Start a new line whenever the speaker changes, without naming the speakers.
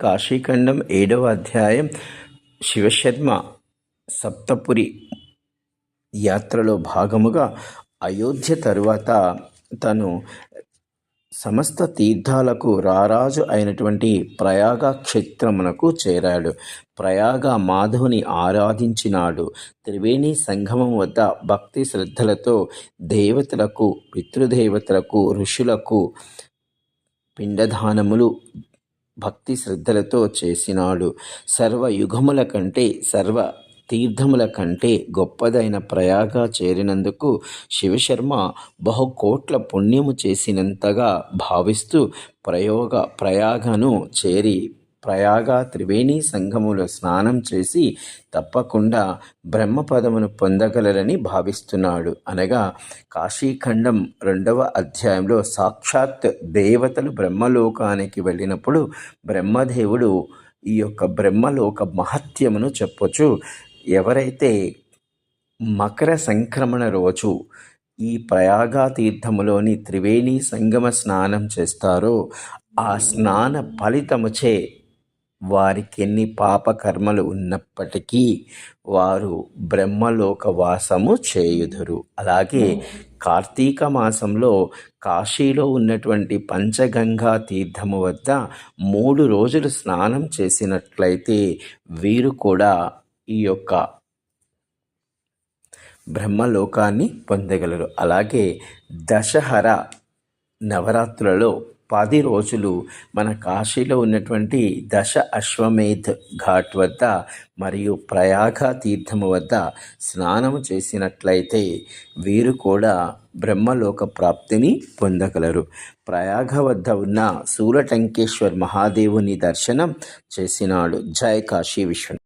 కాశీఖండం ఏడవ అధ్యాయం శివశర్మ సప్తపురి యాత్రలో భాగముగా అయోధ్య తరువాత తను సమస్త తీర్థాలకు రారాజు అయినటువంటి ప్రయాగ క్షేత్రమునకు చేరాడు. ప్రయాగ మాధవుని ఆరాధించినాడు. త్రివేణి సంగమం వద్ద భక్తి శ్రద్ధలతో దేవతలకు పితృదేవతలకు ఋషులకు పిండదానములు భక్తి శ్రద్ధలతో చేసినాడు. సర్వయుగముల కంటే సర్వ తీర్థముల కంటే గొప్పదైన ప్రయాగ చేరినందుకు శివశర్మ బహుకోట్ల పుణ్యము చేసినంతగా భావిస్తూ ప్రయోగ ప్రయాగను చేరి ప్రయాగ త్రివేణి సంఘములో స్నానం చేసి తప్పకుండా బ్రహ్మపదమును పొందగలరని భావిస్తున్నాడు. అనగా కాశీఖండం రెండవ అధ్యాయంలో సాక్షాత్ దేవతలు బ్రహ్మలోకానికి వెళ్ళినప్పుడు బ్రహ్మదేవుడు ఈ యొక్క బ్రహ్మలోక మహత్యమును చెప్పొచ్చు. ఎవరైతే మకర సంక్రమణ రోజు ఈ ప్రయాగా తీర్థములోని త్రివేణి సంగమ స్నానం చేస్తారో ఆ స్నాన ఫలితముచే వారికి ఎన్ని పాపకర్మలు ఉన్నప్పటికీ వారు బ్రహ్మలోక వాసము చేయుదురు. అలాగే కార్తీక మాసంలో కాశీలో ఉన్నటువంటి పంచగంగా తీర్థము వద్ద మూడు రోజులు స్నానం చేసినట్లయితే వీరు కూడా ఈ యొక్క బ్రహ్మలోకాన్ని పొందగలరు. అలాగే దశహర నవరాత్రులలో పది రోజులు మన కాశీలో ఉన్నటువంటి దశ అశ్వమేధ్ ఘాట్ వద్ద మరియు ప్రయాగ తీర్థము వద్ద స్నానము చేసినట్లయితే వీరు కూడా బ్రహ్మలోక ప్రాప్తిని పొందగలరు. ప్రయాగ వద్ద ఉన్న సూరటంకేశ్వర్ మహాదేవుని దర్శనం చేసినాడు. జయ కాశీ విశ్వ